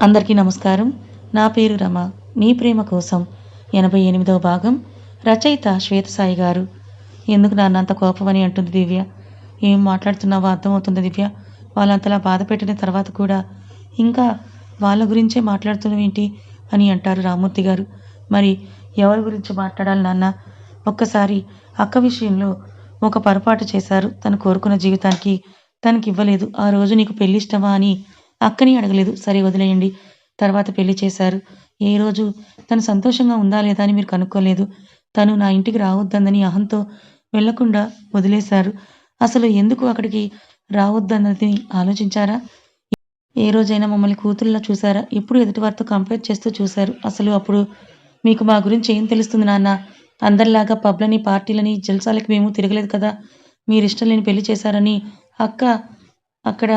అందరికీ నమస్కారం. నా పేరు రమ. మీ ప్రేమ కోసం ఎనభై ఎనిమిదవ భాగం రచయిత శ్వేతసాయి గారు. ఎందుకు నాన్న అంత కోపమని అంటుంది దివ్య. ఏం మాట్లాడుతున్నావో అర్థమవుతుంది దివ్య. వాళ్ళంతలా బాధ పెట్టిన తర్వాత కూడా ఇంకా వాళ్ళ గురించే మాట్లాడుతున్నావేంటి అని అంటారు రామూర్తి గారు. మరి ఎవరి గురించి మాట్లాడాలి నాన్న? ఒక్కసారి అక్క విషయంలో ఒక పొరపాటు చేశారు. తను కోరుకున్న జీవితానికి తనకి ఇవ్వలేదు ఆ రోజు నీకు పెళ్ళిష్టమా అని అక్కని అడగలేదు. సరే వదిలేయండి. తర్వాత పెళ్ళి చేశారు. ఏ రోజు? తను సంతోషంగా ఉందా లేదా అని మీరు కనుక్కోలేదు. తను నా ఇంటికి రావద్దందని అహంతో వెళ్ళకుండా వదిలేశారు. అసలు ఎందుకు అక్కడికి రావద్దన్నది ఆలోచించారా? ఏ రోజైనా మమ్మల్ని కూతుర్లా చూసారా ఎప్పుడు ఎదుటి వారితో కంపేర్ చేస్తూ చూశారు. అసలు అప్పుడు మీకు మా గురించి ఏం తెలుస్తుంది నాన్న? అందరిలాగా పబ్లని పార్టీలని జల్సాలకి మేము తిరగలేదు కదా? మీరు ఇష్టం లేని పెళ్ళి చేశారని అక్క అక్కడ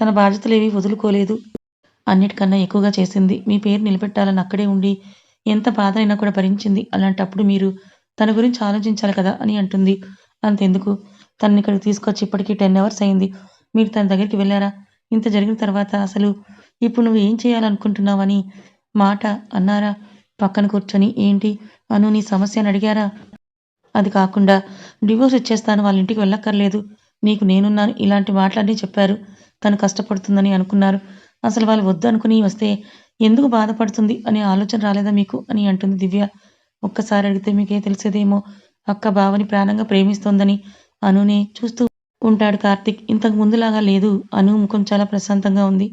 తన బాధ్యతలేవి వదులుకోలేదు. అన్నిటికన్నా ఎక్కువగా చేసింది. మీ పేరు నిలబెట్టాలని అక్కడే ఉండి ఎంత బాధ అయినా కూడా భరించింది. అలాంటప్పుడు మీరు తన గురించి ఆలోచించాలి కదా అని అంటుంది. అంతెందుకు? తనని ఇక్కడికి తీసుకొచ్చి ఇప్పటికీ టెన్ అవర్స్ అయింది. మీరు తన దగ్గరికి వెళ్ళారా? ఇంత జరిగిన తర్వాత అసలు ఇప్పుడు నువ్వు ఏం చేయాలనుకుంటున్నావని మాట అన్నారా? పక్కన కూర్చొని ఏంటి? అను నీ సమస్య అని అడిగారా? అది కాకుండా డివోర్స్ ఇచ్చేస్తాను వాళ్ళ ఇంటికి వెళ్ళక్కర్లేదు. నీకు నేనున్నాను ఇలాంటి మాటలన్నీ చెప్పారు. తను కష్టపడుతుందని అనుకున్నారు. అసలు వాళ్ళు వద్దు అనుకుని వస్తే ఎందుకు బాధపడుతుంది అనే ఆలోచన రాలేదా మీకు? అని అంటుంది దివ్య. ఒక్కసారి అడిగితే మీకే తెలిసేదేమో. అక్క బావని ప్రాణంగా ప్రేమిస్తోందని అనునే చూస్తూ ఉంటాడు కార్తిక్. ఇంతకు ముందులాగా లేదు. అను ముఖం చాలా ప్రశాంతంగా ఉంది.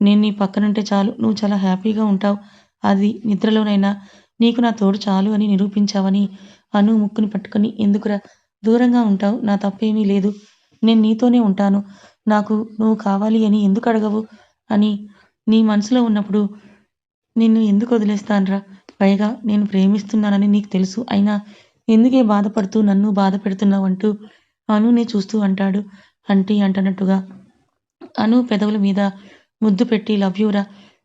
నేను నీ పక్కనుంటే చాలు. నువ్వు చాలా హ్యాపీగా ఉంటావు. అది నిద్రలోనైనా. నీకు నా తోడు చాలు అని నిరూపించావని అను ముక్కుని పట్టుకొని ఎందుకురా? దూరంగా ఉంటావు. నా తప్పేమీ లేదు. నేను నీతోనే ఉంటాను. నాకు నువ్వు కావాలి అని ఎందుకు అడగవు? అని నీ మనసులో ఉన్నప్పుడు నిన్ను ఎందుకు వదిలేస్తానురా? పైగా నేను ప్రేమిస్తున్నానని నీకు తెలుసు. అయినా ఎందుకే బాధపడుతూ నన్ను బాధ పెడుతున్నావు అంటూ అనునే చూస్తూ అంటాడు. అంటీ అంటున్నట్టుగా అను పెదవుల మీద ముద్దు పెట్టి లవ్ యూరా?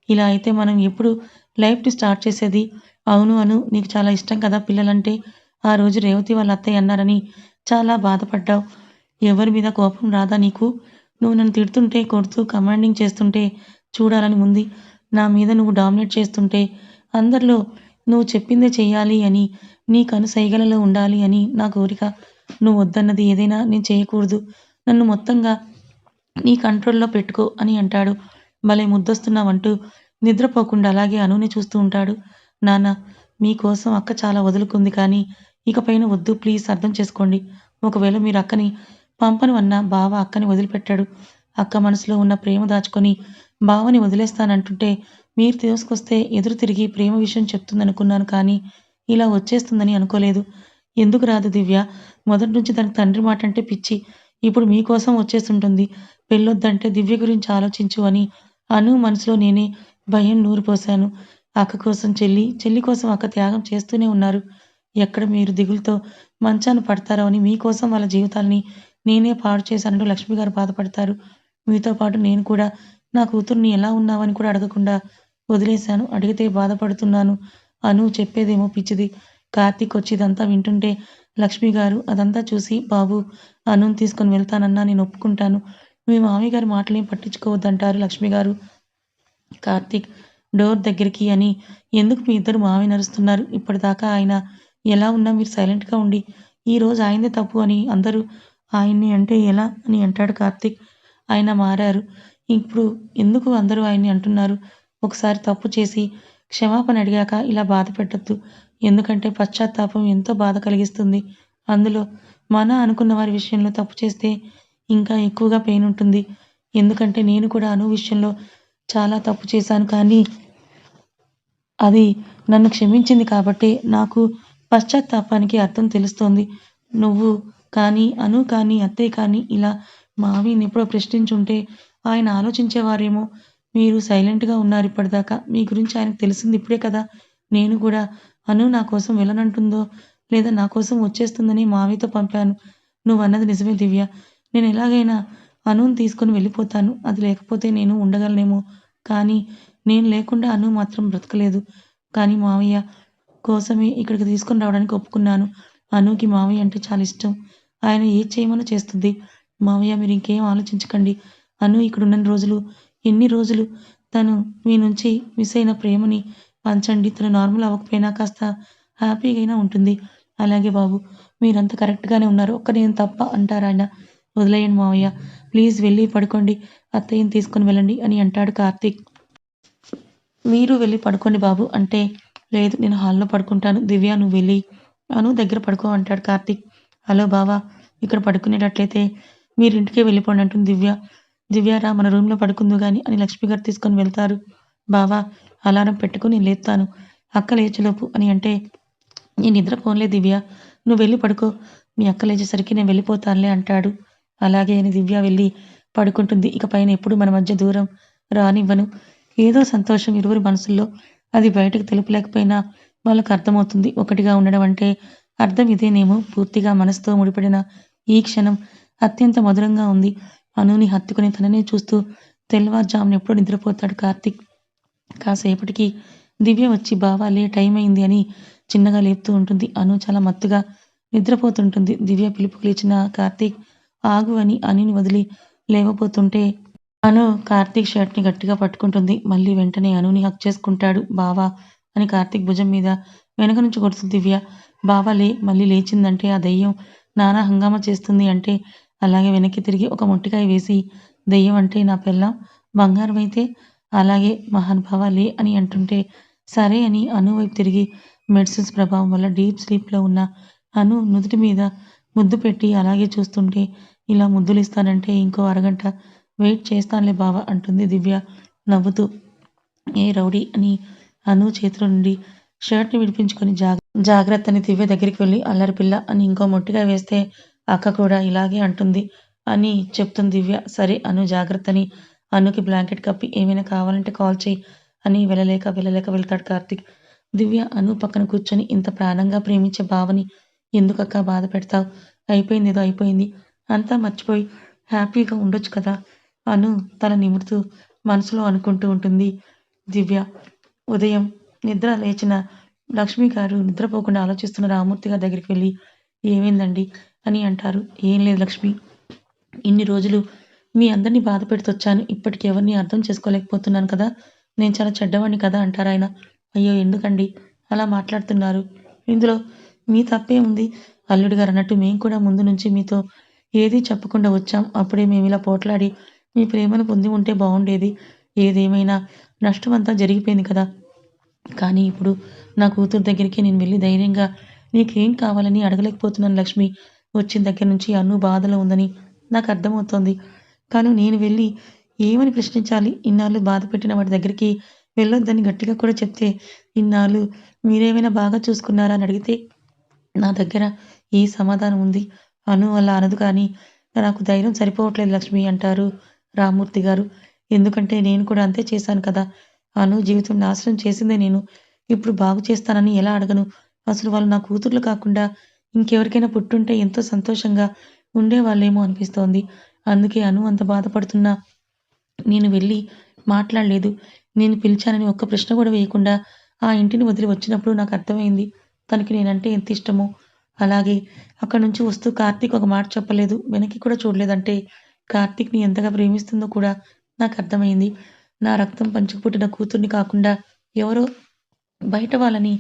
ఇలా అయితే మనం ఎప్పుడు లైఫ్ని స్టార్ట్ చేసేది? అవును అను నీకు చాలా ఇష్టం కదా పిల్లలంటే. ఆ రోజు రేవతి వాళ్ళ అత్తయ్య అన్నారని చాలా బాధపడ్డావు. ఎవరి మీద కోపం రాదా నీకు? నువ్వు నన్ను తిడుతుంటే కొడుతూ కమాండింగ్ చేస్తుంటే చూడాలని ఉంది. నా మీద నువ్వు డామినేట్ చేస్తుంటే అందరిలో నువ్వు చెప్పిందే చెయ్యాలి అని నీ కను సైగలలో ఉండాలి అని నా కోరిక. నువ్వు వద్దన్నది ఏదైనా నేను చేయకూడదు. నన్ను మొత్తంగా నీ కంట్రోల్లో పెట్టుకో అని అంటాడు. భలే ముద్దొస్తున్నావంటూ నిద్రపోకుండా అలాగే అనుని చూస్తూ ఉంటాడు. నాన్న మీకోసం అక్క చాలా వదులుకుంది కానీ ఇకపైన వద్దు ప్లీజ్ అర్థం చేసుకోండి. ఒకవేళ మీరు అక్కని పంపను అన్న బావ అక్కని వదిలిపెట్టాడు. అక్క మనసులో ఉన్న ప్రేమ దాచుకొని బావని వదిలేస్తానంటుంటే మీరు తీసుకొస్తే ఎదురు తిరిగి ప్రేమ విషయం చెప్తుందనుకున్నాను కానీ ఇలా వచ్చేస్తుందని అనుకోలేదు. ఎందుకు రాదు దివ్య? మొదటి నుంచి తనకు తండ్రి మాట అంటే పిచ్చి. ఇప్పుడు మీకోసం వచ్చేస్తుంటుంది. పెళ్ళొద్దంటే దివ్య గురించి ఆలోచించు అని అను మనసులో నేనే భయం నూరు పోశాను అక్క కోసం చెల్లి చెల్లి కోసం అక్క త్యాగం చేస్తూనే ఉన్నారు. ఎక్కడ మీరు దిగులతో మంచాన పడతారో అని మీకోసం వాళ్ళ జీవితాల్ని నేనే పాడు చేశానంటూ లక్ష్మి గారు బాధపడతారు. మీతో పాటు నేను కూడా నా కూతుర్ని ఎలా ఉన్నావని కూడా అడగకుండా వదిలేశాను. అడిగితే బాధపడుతున్నాను. అను చెప్పేదేమో పిచ్చిది. కార్తీక్ వచ్చి ఇదంతా వింటుంటే లక్ష్మి గారు అదంతా చూసి బాబు అనుని తీసుకొని వెళ్తానన్నా నేను ఒప్పుకుంటాను. మీ మామయ్య గారి మాటలేం పట్టించుకోవద్దంటారు లక్ష్మి గారు. కార్తీక్ డోర్ దగ్గరికి అని ఎందుకు మీ ఇద్దరు మామయ్య నడుస్తున్నారు? ఇప్పటిదాకా ఆయన ఎలా ఉన్నా మీరు సైలెంట్గా ఉండి ఈ రోజు ఆయనదే తప్పు అని అందరూ ఆయన్ని అంటే ఎలా అని అంటాడు కార్తీక్. ఆయన మారారు. ఇప్పుడు ఎందుకు అందరూ ఆయన్ని అంటున్నారు? ఒకసారి తప్పు చేసి క్షమాపణ అడిగాక ఇలా బాధ పెట్టద్దు. ఎందుకంటే పశ్చాత్తాపం ఎంతో బాధ కలిగిస్తుంది. అందులో మన అనుకున్న వారి విషయంలో తప్పు చేస్తే ఇంకా ఎక్కువగా పెయిన్ ఉంటుంది. ఎందుకంటే నేను కూడా అను విషయంలో చాలా తప్పు చేశాను కానీ అది నన్ను క్షమించింది కాబట్టి నాకు పశ్చాత్తాపానికి అర్థం తెలుస్తోంది. నువ్వు కానీ అను కానీ అత్తయ్య కానీ ఇలా మావిని ఎప్పుడో ప్రశ్నించుంటే ఆయన ఆలోచించేవారేమో. మీరు సైలెంట్గా ఉన్నారు ఇప్పటిదాకా. మీ గురించి ఆయనకు తెలిసింది ఇప్పుడే కదా. నేను కూడా అను నా కోసం వెళ్ళనంటుందో లేదా నా కోసం వచ్చేస్తుందని మావితో పంపాను. నువ్వు అన్నది నిజమే దివ్య. నేను ఎలాగైనా అనుని తీసుకుని వెళ్ళిపోతాను. అది లేకపోతే నేను ఉండగలనేమో. కానీ నేను లేకుండా అను మాత్రం బ్రతకలేదు. కానీ మావయ్య కోసమే ఇక్కడికి తీసుకుని రావడానికి ఒప్పుకున్నాను. అనుకి మావయ్య అంటే చాలా ఇష్టం. ఆయన ఏది చేయమని చేస్తుంది. మావయ్య మీరు ఇంకేం ఆలోచించకండి. అను ఇక్కడున్న రోజులు ఎన్ని రోజులు తను మీ నుంచి మిస్ అయిన ప్రేమని పంచండి. తను నార్మల్ అవ్వకపోయినా కాస్త హ్యాపీగా అయినా ఉంటుంది. అలాగే బాబు మీరంతా కరెక్ట్గానే ఉన్నారు. ఒక్క నేను తప్ప అంటారు ఆయన? వదిలేయండి మావయ్య. ప్లీజ్ వెళ్ళి పడుకోండి. అత్తయ్యని తీసుకొని వెళ్ళండి అని అంటాడు కార్తీక్. మీరు వెళ్ళి పడుకోండి బాబు. అంటే లేదు నేను హాల్లో పడుకుంటాను. దివ్య నువ్వు వెళ్ళి అను దగ్గర పడుకో అంటాడు కార్తీక్. హలో బావా ఇక్కడ పడుకునేటట్లయితే మీరు ఇంటికే వెళ్ళిపోండి అంటుంది దివ్య. దివ్యారా మన రూమ్లో పడుకుందు గాని అని లక్ష్మి గారు తీసుకొని వెళ్తారు. బావా అలారం పెట్టుకుని లేపుతాను. అక్క లేచేలోపు అని అంటే నేను నిద్రపోన్లే దివ్య. నువ్వు వెళ్ళి పడుకో. మీ అక్క లేచేసరికి నేను వెళ్ళిపోతానులే అంటాడు. అలాగే అని దివ్య వెళ్ళి పడుకుంటుంది. ఇక పైన ఎప్పుడు మన మధ్య దూరం రానివ్వను. ఏదో సంతోషం ఇరువురి మనసుల్లో. అది బయటకు తెలుపలేకపోయినా వాళ్ళకు అర్థమవుతుంది. ఒకటిగా ఉండడం అంటే అర్థం ఇదేనేమో పూర్తిగా మనసుతో ముడిపడిన ఈ క్షణం అత్యంత మధురంగా ఉంది. అనుని హత్తుకుని తననే చూస్తూ తెల్లవారుజామున ఎప్పుడో నిద్రపోతాడు కార్తీక్. కాసేపటికి దివ్య వచ్చి బావా లే టైం అయింది అని చిన్నగా లేపుతూ ఉంటుంది. అను చాలా మత్తుగా నిద్రపోతుంటుంది. దివ్య పిలుపుకు లేచిన కార్తీక్ ఆగు అని అనుని వదిలి లేవబోతుంటే అను కార్తీక్ షర్ట్ని గట్టిగా పట్టుకుంటుంది. మళ్ళీ వెంటనే అనుని హక్ చేసుకుంటాడు. బావా అని కార్తీక్ భుజం మీద వెనక నుంచి కొడుతుంది దివ్య బావా లే మళ్ళీ లేచిందంటే ఆ దెయ్యం నానా హంగామా చేస్తుంది అంటే అలాగే వెనక్కి తిరిగి ఒక మొట్టికాయ వేసి దెయ్యం అంటే నా పిల్లం బంగారం అయితే అలాగే మహానుభావ లే అని అంటుంటే సరే అని అను వైపు తిరిగి మెడిసిన్స్ ప్రభావం వల్ల డీప్ స్లీప్లో ఉన్న అను నుదుటి మీద ముద్దు పెట్టి అలాగే చూస్తుంటే ఇలా ముద్దులు ఇస్తానంటే ఇంకో అరగంట వెయిట్ చేస్తానులే బావా అంటుంది దివ్య నవ్వుతూ. ఏ రౌడీ అని అను చేతిలో నుండి షర్ట్ని విడిపించుకొని జాగ్రత్త జాగ్రత్తని దివ్య దగ్గరికి వెళ్ళి అల్లరి పిల్ల అని ఇంకో మొట్టిగా వేస్తే అక్క కూడా ఇలాగే అంటుంది అని చెప్తుంది దివ్య. సరే అను జాగ్రత్తని. అనుకి బ్లాంకెట్ కప్పి ఏమైనా కావాలంటే కాల్ చేయి అని వెళ్ళలేక వెళ్ళలేక వెళ్తాడు కార్తిక్. దివ్య అను పక్కన కూర్చొని ఇంత ప్రాణంగా ప్రేమించే భావని ఎందుకక్క బాధ పెడతావు? అయిపోయింది ఏదో అయిపోయింది. అంతా మర్చిపోయి హ్యాపీగా ఉండొచ్చు కదా? అను తన నిమురుతూ మనసులో అనుకుంటూ ఉంటుంది దివ్య. ఉదయం నిద్ర లేచిన లక్ష్మి గారు నిద్రపోకుండా ఆలోచిస్తున్న రామూర్తి గారి దగ్గరికి వెళ్ళి ఏమైందండి? అని అంటారు. ఏం లేదు లక్ష్మి. ఇన్ని రోజులు మీ అందరినీ బాధ పెడుతొచ్చాను. ఇప్పటికి ఎవరిని అర్థం చేసుకోలేకపోతున్నాను కదా. నేను చాలా చెడ్డవాడిని కదా అంటారు ఆయన. అయ్యో ఎందుకండి? అలా మాట్లాడుతున్నారు. ఇందులో మీ తప్పే ఉంది అల్లుడు గారు అన్నట్టు మేము కూడా ముందు నుంచి మీతో ఏది చెప్పకుండా వచ్చాం. అప్పుడే మేము ఇలా పోట్లాడి మీ ప్రేమను పొంది ఉంటే బాగుండేది ఏదేమైనా నష్టం అంతా జరిగిపోయింది కదా. కానీ ఇప్పుడు నా కూతురు దగ్గరికి నేను వెళ్ళి ధైర్యంగా నీకేం కావాలని అడగలేకపోతున్నాను లక్ష్మి. వచ్చిన దగ్గర నుంచి అన్ను బాధలో ఉందని నాకు అర్థమవుతోంది. కానీ నేను వెళ్ళి ఏమని ప్రశ్నించాలి? ఇన్నాళ్ళు బాధ పెట్టిన వాటి దగ్గరికి వెళ్ళొద్దని గట్టిగా కూడా చెప్తే ఇన్నాళ్ళు మీరేమైనా బాగా చూసుకున్నారా అని అడిగితే నా దగ్గర ఏ సమాధానం ఉంది. అను అలా అనదు కానీ నాకు ధైర్యం సరిపోవట్లేదు లక్ష్మి అంటారు రామూర్తి గారు. ఎందుకంటే నేను కూడా అంతే చేశాను కదా. అను జీవితం నాశనం చేసిందే నేను. ఇప్పుడు బాగు చేస్తానని ఎలా అడగను? అసలు వాళ్ళు నా కూతుర్లు కాకుండా ఇంకెవరికైనా పుట్టుంటే ఎంతో సంతోషంగా ఉండేవాళ్ళేమో అనిపిస్తోంది. అందుకే అను అంత బాధపడుతున్నా. నేను వెళ్ళి మాట్లాడలేదు. నేను పిలిచానని ఒక్క ప్రశ్న కూడా వేయకుండా ఆ ఇంటిని వదిలి వచ్చినప్పుడు నాకు అర్థమైంది. తనకి నేనంటే ఎంత ఇష్టమో. అలాగే అక్కడి నుంచి వస్తూ కార్తీక్ ఒక మాట చెప్పలేదు. వెనక్కి కూడా చూడలేదంటే కార్తీక్ని ఎంతగా ప్రేమిస్తుందో కూడా నాకు అర్థమైంది. నా రక్తం పంచుకు పుట్టిన కూతుర్ని కాకుండా ఎవరో బయట వాళ్ళని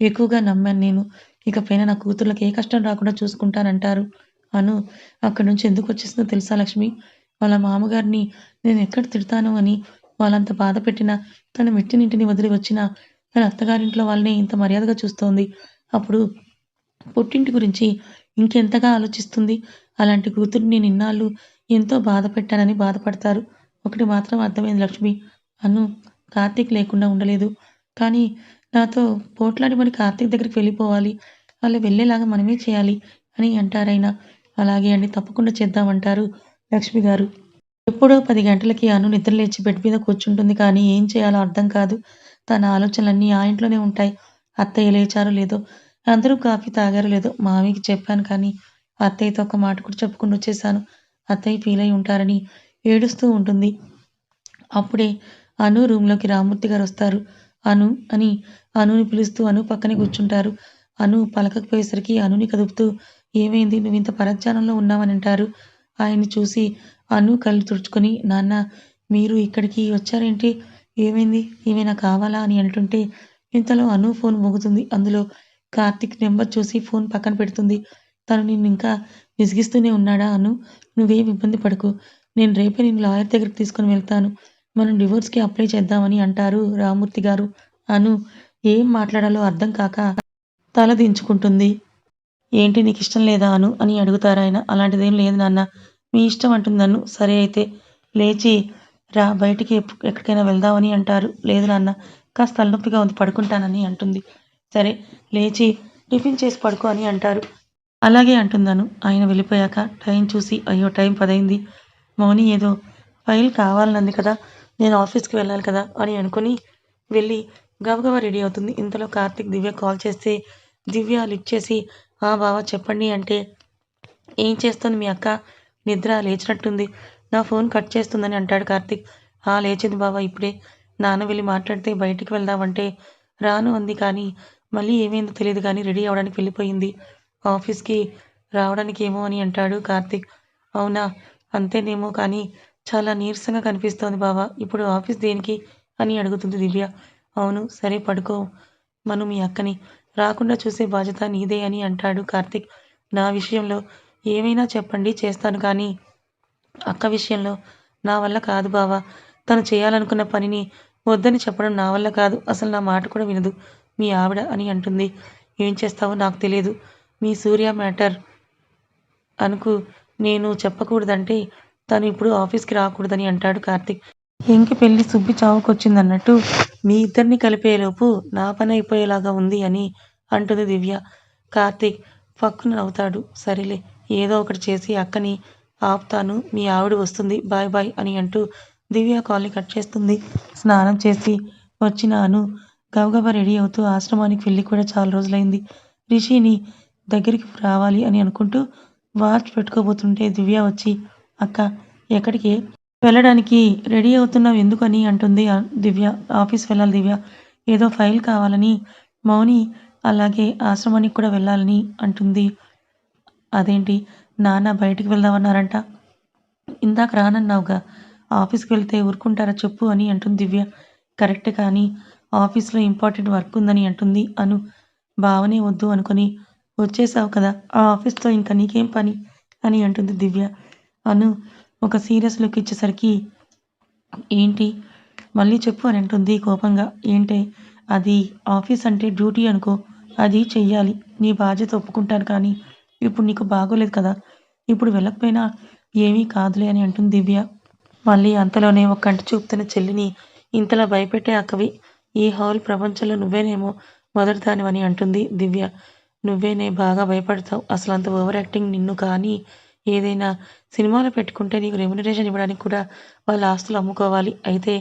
ఎక్కువగా నమ్మాను నేను. ఇకపైన నా కూతుర్లకు ఏ కష్టం రాకుండా చూసుకుంటానంటారు? అను అక్కడి నుంచి ఎందుకు వచ్చేసిందో తెలుసా లక్ష్మి? వాళ్ళ మామగారిని నేను ఎక్కడ తిడతాను అని వాళ్ళంత బాధ పెట్టినా తన మెట్టినింటిని వదిలి వచ్చిన తన అత్తగారింట్లో వాళ్ళని ఇంత మర్యాదగా చూస్తోంది. అప్పుడు పుట్టింటి గురించి ఇంకెంతగా ఆలోచిస్తుంది? అలాంటి కూతుర్ని నేను ఇన్నాళ్ళు ఎంతో బాధ పెట్టానని బాధపడతారు. ఒకటి మాత్రం అర్థమైంది లక్ష్మి. అను కార్తీక్ లేకుండా ఉండలేదు. కానీ నాతో పోట్లాడి మరి కార్తీక్ దగ్గరికి వెళ్ళిపోవాలి. అలా వెళ్ళేలాగా మనమే చేయాలి అని అంటారైనా అలాగే అండి తప్పకుండా చేద్దామంటారు లక్ష్మి గారు. ఎప్పుడో పది గంటలకి అను నిద్ర లేచి బెడ్ మీద కూర్చుంటుంది కానీ ఏం చేయాలో అర్థం కాదు. తన ఆలోచనలన్నీ ఆ ఇంట్లోనే ఉంటాయి. అత్తయ్య లేచారో లేదో అందరూ కాఫీ తాగారో లేదో మామయ్యకి చెప్పాను కానీ అత్తయ్యతో ఒక మాట కూడా చెప్పుకుని వచ్చేసాను. అత్తయ్య ఫీల్ అయి ఉంటారని ఏడుస్తూ ఉంటుంది. అప్పుడే అను రూమ్లోకి రామూర్తి గారు వస్తారు. అను అని అనుని పిలుస్తూ అను పక్కనే కూర్చుంటారు. అను పలకకపోయేసరికి అనుని కదుపుతూ ఏమైంది? నువ్వు ఇంత పరధ్యానంలో ఉన్నావని అంటారు. ఆయన్ని చూసి అను కళ్ళు తుడుచుకొని నాన్న మీరు ఇక్కడికి వచ్చారేంటి? ఏమైంది? ఏమైనా కావాలా? అని అంటుంటే ఇంతలో అను ఫోన్ మోగుతుంది. అందులో కార్తిక్ నెంబర్ చూసి ఫోన్ పక్కన పెడుతుంది. తను నిన్ను ఇంకా విసిగిస్తూనే ఉన్నాడా అను? నువ్వేం ఇబ్బంది పడకు. నేను రేపే నేను లాయర్ దగ్గరికి తీసుకుని వెళ్తాను. మనం డివోర్స్కి అప్లై చేద్దామని అంటారు రామూర్తి గారు. అను ఏం మాట్లాడాలో అర్థం కాక తల దించుకుంటుంది. ఏంటి నీకు ఇష్టం లేదా అను అని అడుగుతారు ఆయన. అలాంటిదేం లేదు నాన్న. మీ ఇష్టం అంటుంది నన్ను సరే అయితే లేచి రా బయటికి ఎక్కడికైనా వెళ్దామని అంటారు. లేదు నాన్న కాస్త తలనొప్పిగా ఉంది పడుకుంటానని అంటుంది. సరే లేచి టిఫిన్ చేసి పడుకో అని అంటారు. అలాగే అంటున్నాను ఆయన వెళ్ళిపోయాక టైం చూసి అయ్యో టైం పదైంది. మౌని ఏదో ఫైల్ కావాలన్నది కదా. నేను ఆఫీస్కి వెళ్ళాలి కదా అని అనుకుని వెళ్ళి గబగబా రెడీ అవుతుంది. ఇంతలో కార్తిక్ దివ్య కాల్ చేస్తే దివ్య లిఫ్ట్ చేసి ఆ బావ చెప్పండి అంటే ఏం చేస్తుంది మీ అక్క? నిద్ర లేచినట్టుంది. నా ఫోన్ కట్ చేస్తుందని అంటాడు కార్తిక్. ఆ లేచింది బావ ఇప్పుడే. నాన్న వెళ్ళి మాట్లాడితే బయటికి వెళ్దామంటే రాను అంది కానీ మళ్ళీ ఏమైందో తెలియదు కానీ రెడీ అవడానికి వెళ్ళిపోయింది. ఆఫీస్కి రావడానికి ఏమో అని అంటాడు కార్తిక్. అవునా? అంతేనేమో కానీ చాలా నీరసంగా కనిపిస్తోంది బావా. ఇప్పుడు ఆఫీస్ దేనికి అని అడుగుతుంది దివ్య. అవును సరే పడుకో మను మీ అక్కని. రాకుండా చూసే బాధ్యత నీదే అని అంటాడు కార్తిక్. నా విషయంలో ఏమైనా చెప్పండి చేస్తాను కానీ అక్క విషయంలో నా వల్ల కాదు బావా. తను చేయాలనుకున్న పనిని వద్దని చెప్పడం నా వల్ల కాదు. అసలు నా మాట కూడా వినదు. మీ ఆవిడ అని అంటుంది. ఏం చేస్తావో నాకు తెలియదు. మీ సూర్య మ్యాటర్ అనుకు నేను చెప్పకూడదంటే తను ఇప్పుడు ఆఫీస్కి రాకూడదని అంటాడు కార్తిక్. ఎంకి పెళ్ళి సుబ్బి చావుకొచ్చిందన్నట్టు మీ ఇద్దరిని కలిపేలోపు నా పని అయిపోయేలాగా ఉంది అని అంటుంది దివ్య. కార్తీక్ పక్కున నవ్వుతాడు. సరేలే ఏదో ఒకటి చేసి అక్కని ఆపుతాను మీ ఆవిడ వస్తుంది బాయ్ బాయ్ అని అంటూ దివ్య కాల్ని కట్ చేస్తుంది. స్నానం చేసి వచ్చినాను. గబగబా రెడీ అవుతూ ఆశ్రమానికి వెళ్ళి కూడా చాలా రోజులైంది. రిషిని దగ్గరికి రావాలి అని అనుకుంటూ వాచ్ పెట్టుకోబోతుంటే దివ్య వచ్చి అక్క ఎక్కడికి? వెళ్ళడానికి రెడీ అవుతున్నావు ఎందుకని? అంటుంది దివ్య. ఆఫీస్ వెళ్ళాలి దివ్య. ఏదో ఫైల్ కావాలని. మౌని అలాగే ఆశ్రమానికి కూడా వెళ్ళాలని అంటుంది. అదేంటి? నాన్న బయటికి వెళ్దామన్నారంట. ఇందాక రానన్నావుగా. ఆఫీస్కి వెళ్తే ఊరుకుంటారా చెప్పు అని అంటుంది దివ్య. కరెక్ట్ కానీ ఆఫీస్లో ఇంపార్టెంట్ వర్క్ ఉందని అంటుంది అను. బావనే వద్దు అనుకొని వచ్చేసావు కదా? ఆ ఆఫీస్తో ఇంకా నీకేం పని? అని అంటుంది దివ్య. అను ఒక సీరియస్ లుక్ ఇచ్చేసరికి ఏంటి? మళ్ళీ చెప్పు అని అంటుంది కోపంగా. ఏంటే? అది ఆఫీస్ అంటే డ్యూటీ అనుకో అది చెయ్యాలి. నీ బాధ్యత ఒప్పుకుంటాను కానీ ఇప్పుడు నీకు బాగోలేదు కదా? ఇప్పుడు వెళ్ళకపోయినా ఏమీ కాదులే అని అంటుంది దివ్య. మళ్ళీ అంతలోనే ఒక కంటి చూపుతున్న చెల్లిని ఇంతలా భయపెట్టే అక్కవి ఈ హాల్ ప్రపంచంలో నువ్వేనేమో మొదటిదానివని అంటుంది దివ్య. నువ్వేనే బాగా భయపడతావు. అసలు అంత ఓవర్ యాక్టింగ్ నిన్ను కానీ ఏదైనా సినిమాలో పెట్టుకుంటే నీకు రెమ్యునరేషన్ ఇవ్వడానికి కూడా వాళ్ళ ఆస్తులు అమ్ముకోవాలి. అయితే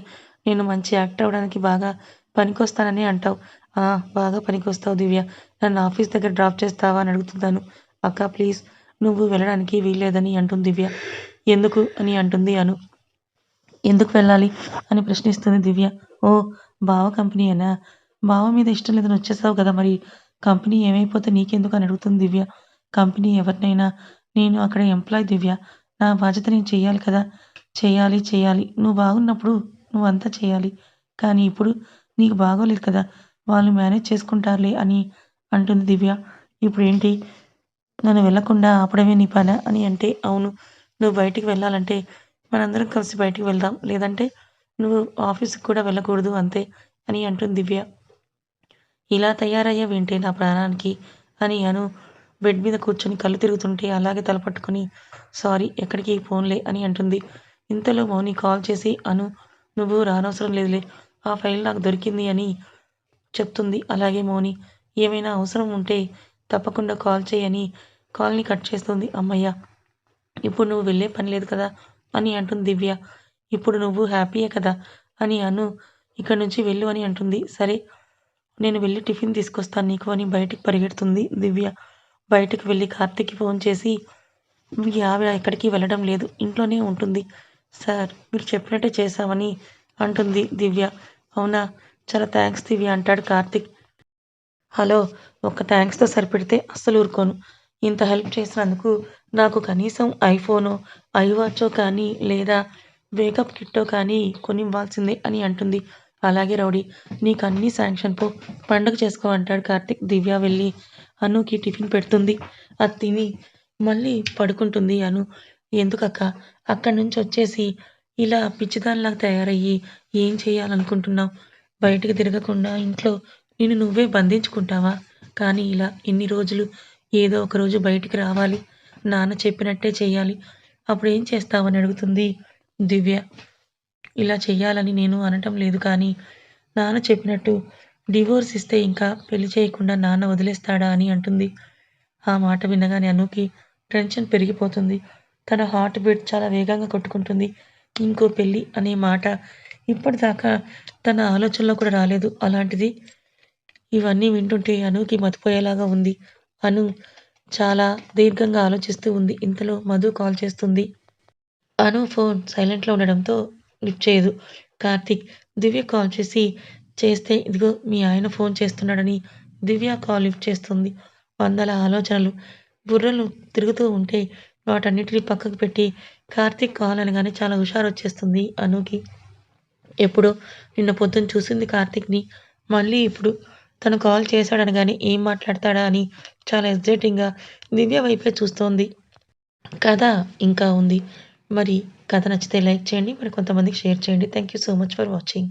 నేను మంచి యాక్టర్ అవ్వడానికి బాగా పనికొస్తానని అంటావు. ఆ, బాగా పనికొస్తావు దివ్య. నన్ను ఆఫీస్ దగ్గర డ్రాప్ చేస్తావా అని అడుగుతున్నాను. అక్క ప్లీజ్ నువ్వు వెళ్ళడానికి వీల్లేదని అంటుంది దివ్య. ఎందుకు అని అంటుంది అను. ఎందుకు వెళ్ళాలి అని ప్రశ్నిస్తుంది దివ్య. ఓ బావ కంపెనీ అనా బావ మీద ఇష్టం లేదని వచ్చేసావు కదా మరి. కంపెనీ ఏమైపోతే నీకెందుకు అని అడుగుతుంది దివ్య. కంపెనీ ఎవరినైనా నేను అక్కడ ఎంప్లాయ్ దివ్య. నా బాధ్యత నేను చేయాలి కదా. చేయాలి చేయాలి. నువ్వు బాగున్నప్పుడు నువ్వు అంతా చేయాలి. కానీ ఇప్పుడు నీకు బాగోలేదు కదా. వాళ్ళు మేనేజ్ చేసుకుంటారులే అని అంటుంది దివ్య. ఇప్పుడు ఏంటి నన్ను వెళ్ళకుండా ఆపడమే నీ పని అని అంటే అవును. నువ్వు బయటికి వెళ్ళాలంటే మనందరం కలిసి బయటికి వెళ్దాం. లేదంటే నువ్వు ఆఫీస్కి కూడా వెళ్ళకూడదు అంతే అని అంటుంది దివ్య. ఇలా తయారయ్యావేంటే నా ప్రాణానికి అని అను. బెడ్ మీద కూర్చొని కళ్ళు తిరుగుతుంటే అలాగే తలపట్టుకుని సారీ ఎక్కడికి? ఫోన్లే అని అంటుంది. ఇంతలో మౌని కాల్ చేసి అను నువ్వు రానవసరం లేదులే ఆ ఫైల్ నాకు దొరికింది అని చెప్తుంది. అలాగే మౌని ఏమైనా అవసరం ఉంటే తప్పకుండా కాల్ చేయని కాల్ని కట్ చేస్తుంది. అమ్మయ్య ఇప్పుడు నువ్వు వెళ్ళే పని లేదు కదా అని అంటుంది దివ్య. ఇప్పుడు నువ్వు హ్యాపీయే కదా అని అను. ఇక్కడి నుంచి వెళ్ళు అని అంటుంది. సరే నేను వెళ్ళి టిఫిన్ తీసుకొస్తాను నీకు అని బయటికి పరిగెడుతుంది దివ్య. బయటకు వెళ్ళి కార్తిక్కి ఫోన్ చేసి మీ ఆవిడ ఎక్కడికి వెళ్ళడం లేదు ఇంట్లోనే ఉంటుంది. సార్ మీరు చెప్పినట్టే చేశామని అంటుంది దివ్య. అవునా? చాలా థ్యాంక్స్ దివ్య అంటాడు కార్తిక్. హలో ఒక్క థ్యాంక్స్తో సరిపెడితే అస్సలు ఊరుకోను. ఇంత హెల్ప్ చేసినందుకు నాకు కనీసం ఐఫోనో ఐవాచో కానీ లేదా వేకప్ కిట్టో కానీ కొనివ్వాల్సిందే అని అంటుంది. అలాగే రౌడీ నీకు అన్ని శాంక్షన్ పో పండగ చేసుకో అంటాడు కార్తిక్. దివ్య వెళ్ళి అనుకి టిఫిన్ పెడుతుంది. అది తిని మళ్ళీ పడుకుంటుంది అను. ఎందుకక్క? అక్కడి నుంచి వచ్చేసి ఇలా పిచ్చిదానిలాగా తయారయ్యి ఏం చేయాలనుకుంటున్నావు? బయటికి తిరగకుండా ఇంట్లో నిన్ను నువ్వే బంధించుకుంటావా? కానీ ఇలా ఇన్ని రోజులు ఏదో ఒక రోజు బయటికి రావాలి. నాన్న చెప్పినట్టే చేయాలి. అప్పుడు ఏం చేస్తావని అడుగుతుంది దివ్య. ఇలా చేయాలని నేను అనటం లేదు కానీ నాన్న చెప్పినట్టు డివోర్స్ ఇస్తే ఇంకా పెళ్ళి చేయకుండా నాన్న వదిలేస్తాడా అని అంటుంది. ఆ మాట వినగానే అనుకి టెన్షన్ పెరిగిపోతుంది. తన హార్ట్ బీట్ చాలా వేగంగా కొట్టుకుంటుంది. ఇంకో పెళ్ళి అనే మాట ఇప్పటిదాకా తన ఆలోచనలో కూడా రాలేదు. అలాంటిది ఇవన్నీ వింటుంటే అనుకి మతిపోయేలాగా ఉంది. అను చాలా దీర్ఘంగా ఆలోచిస్తూ ఉంది. ఇంతలో మధు కాల్ చేస్తుంది. అను ఫోన్ సైలెంట్లో ఉండడంతో లిఫ్ట్ చేయదు. కార్తిక్ దివ్య కాల్ చేసి చేస్తే ఇదిగో మీ ఆయన ఫోన్ చేస్తున్నాడని దివ్య కాల్ లిఫ్ట్ చేస్తుంది. వందల ఆలోచనలు. బుర్రలు తిరుగుతూ ఉంటే వాటన్నిటిని పక్కకు పెట్టి కార్తిక్ కాల్ అనగానే చాలా హుషారు వచ్చేస్తుంది అనుకి. ఎప్పుడో నిన్న పొద్దున్న చూసింది కార్తిక్ని. మళ్ళీ ఇప్పుడు తను కాల్ చేశాడనగానే ఏం మాట్లాడతాడా అని చాలా ఎగ్జైటింగ్గా దివ్య వైపే చూస్తోంది. కథ ఇంకా ఉంది. మరి కథ నచ్చితే లైక్ చేయండి మరి కొంతమందికి షేర్ చేయండి. Thank you so much for watching